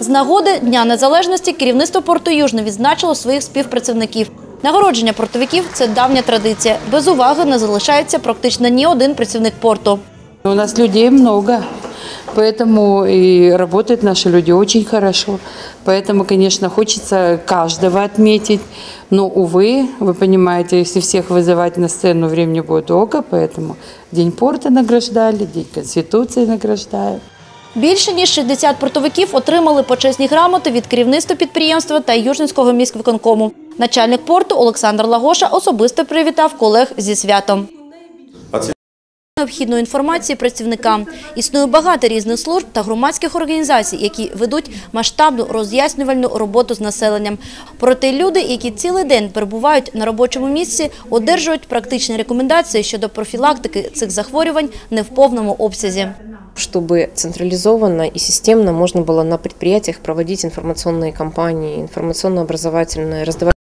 З нагоди Дня Незалежності керівництво порту Южне відзначило своїх співпрацівників. Нагородження портовиків – це давня традиція. Без уваги не залишається практично ні один працівник порту. У нас людей много, поэтому и работают наши люди очень хорошо. Поэтому, конечно, хочется каждого отметить. Но, увы, вы понимаете, если всех вызывать на сцену, времени будет долго, поэтому День порта награждали, День Конституции награждают. Більше ніж 60 портовиків отримали почесні грамоти від керівництва підприємства та Южненського міськвиконкому. Начальник порту Олександр Лагоша особисто привітав колег зі святом. Необхідної інформації працівникам. Існує багато різних служб та громадських організацій, які ведуть масштабну роз'яснювальну роботу з населенням. Проте люди, які цілий день перебувають на робочому місці, одержують практичні рекомендації щодо профілактики цих захворювань не в повному обсязі чтобы централизованно и системно можно было на предприятиях проводить информационные кампании, информационно-образовательные, раздавать